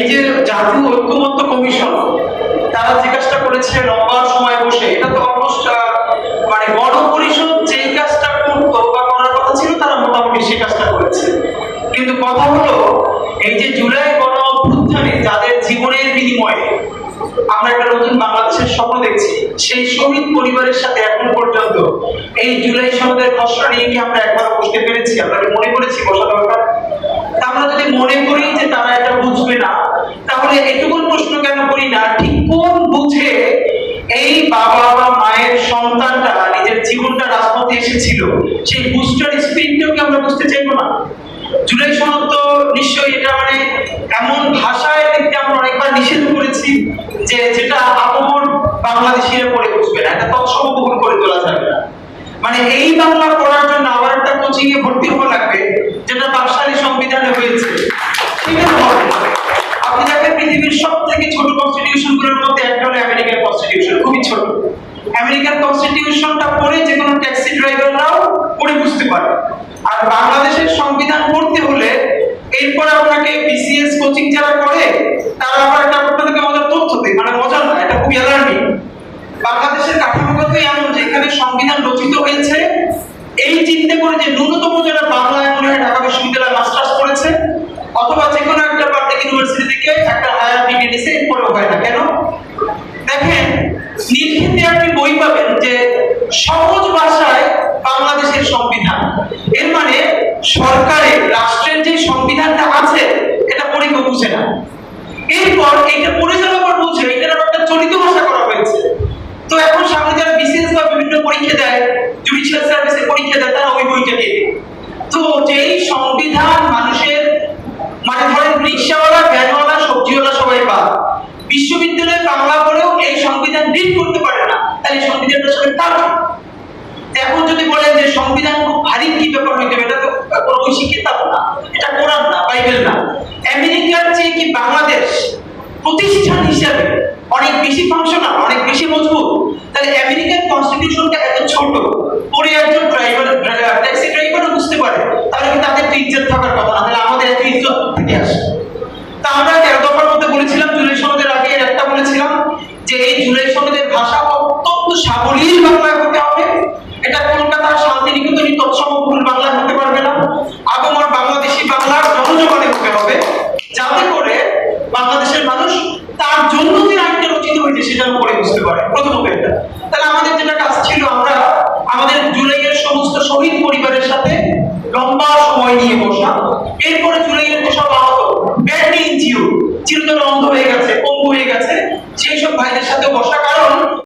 এই যে জাতীয় ঐক্যমত্য কমিশন, তারা যে কাজটা করেছে লম্বা সময় বসে। এটা তো অলমোস্ট মানে গণপরিষদ যেই কাজটা করতো বা করার কথা ছিল, তারা মোটামুটি সেই কাজটা করেছে। কিন্তু কথা হলো, এই যে জুলাই গণ অভ্যুত্থানে যাদের জীবনের বিনিময়ে আমরা একটা নতুন বাংলাদেশের স্বপ্ন দেখছি, সেই শহীদ পরিবারের সাথে এখন পর্যন্ত এই জুলাই সনদের খসড়া নিয়ে কি আমরা একবার বসতে পেরেছি? আমরা মনে করেছি বসা দরকার? আমরা যদি মনে করি যে তারা বুঝবে না। তাহলে এটুকু প্রশ্ন কেন করি না? ঠিক কোন বুঝে এই বাবা বা মায়ের সন্তানটা, নিজের জীবনটা রাজপথে এসেছিল? সেই বুস্টার স্পিরিটটাকে আমরা বুঝতে চাইব না? জুলাই নিশ্চয়ই এটা মানে এমন ভাষায় আমরা অনেকবার নিষেধ করেছি যে যেটা আপমর বাংলাদেশিরা পড়ে বুঝবে না, এটা তৎসমবহুল করে তোলা যাবে না। মানে এই বাংলা পড়ার জন্য আবার একটা কোচিং এ ভর্তি হওয়া লাগবে। আমেরিকান কনস্টিটিউশনটা পড়ে যে কোনো ট্যাক্সি ড্রাইভাররাও পড়ে বুঝতে পারে। আর বাংলাদেশের সংবিধান পড়তে হলে এরপর আপনাকে বিসিএস কোচিং যারা করে, তারা আবার একটা আপনাদেরকে মজার তথ্য দেয়। মানে মজার না, এটা খুবই অ্যালার্মিং বাংলাদেশের কাঠামোগত এমন যে এখানে সংবিধান রচিত হয়েছে, এই চিন্তা করে যে ন্যূনতম যারা বাংলায় মনে হয় ঢাকা বিশ্ববিদ্যালয়ে মাস্টার্স করেছে অথবা যে কোনো একটা পাবলিক ইউনিভার্সিটি থেকে একটা হায়ার ডিগ্রি নিছে এরপরেও হয় না কেন দেখেন নীলক্ষেতে আপনি বই পাবেন যে সহজ ভাষায় বাংলাদেশের সংবিধান। এর মানে সরকারের, রাষ্ট্রের যে সংবিধানটা আছে, এটা পড়ে কেউ বুঝে না। এরপর এইটা পড়ে যাওয়ার পর বুঝে একটা চলিত ভাষা করা হয়েছে। তো এখন সামনে যারা বিসিএস বা বিভিন্ন পরীক্ষা দেয় জুডিশিয়াল সার্ভিসের পরীক্ষা দেয়, তারা ওই বইটা দিয়ে তো যেই সংবিধান মানুষের মানে ধরেন রিক্সাওয়ালা, ভ্যানওয়ালা, সবজিওয়ালা সবাই পায়। বিশ্ববিদ্যালয়ে বাংলা পড়েও এই সংবিধান রিড করতে পারে তাহলে এই সংবিধানটা সবাই কার এখন যদি বলেন যে সংবিধান খুব ভারী কি ব্যাপার হইতে এটা তো কোনো ঐশী কিতাব না, এটা কোরআন না, বাইবেল না। আমেরিকার চেয়ে কি বাংলাদেশ প্রতিষ্ঠান হিসাবে অনেক বেশি ফাংশনাল অনেক বেশি মজবুত? তাহলে আমেরিকান কনস্টিটিউশনটা এত ছোট পরে একজন ড্রাইভার ট্যাক্সি ড্রাইভারও বুঝতে পারে, তাহলে কি তাদের ইজ্জত থাকার কথা না তাহলে আমাদের এত ইজ্জত থেকে আসে তা আমরা তেরো দফার মধ্যে বলেছিলাম জুলাই সনদের আগে এর একটা বলেছিলাম যে এই জুলাই সনদের ভাষা অত্যন্ত সাবলীল বাংলায় হতে হবে। এটা কলকাতার শান্তিনিকেতনই তৎসমবহুল বাংলায় হতে পারবে না। আগমর বাংলাদেশি বাংলার জনজীবনে হতে হবে। যাতে করে বাংলাদেশের মানুষ তার জন্য যে আইনটা রচিত হয়েছে সেটার উপরে বুঝতে পারে। প্রথমত এটা। তাহলে আমাদের যেটা কাজ ছিল আমরা আমাদের জুলাইয়ের সমস্ত শহীদ পরিবারের সাথে লম্বা সময় নিয়ে বসা। এরপরে জুলাইয়ের যে সব আহত ব্যাড ইনজিও চিরতরে অন্ধ হয়ে গেছে, পঙ্গু হয়ে গেছে। সেই সব ভাইদের সাথে বসা। কারণ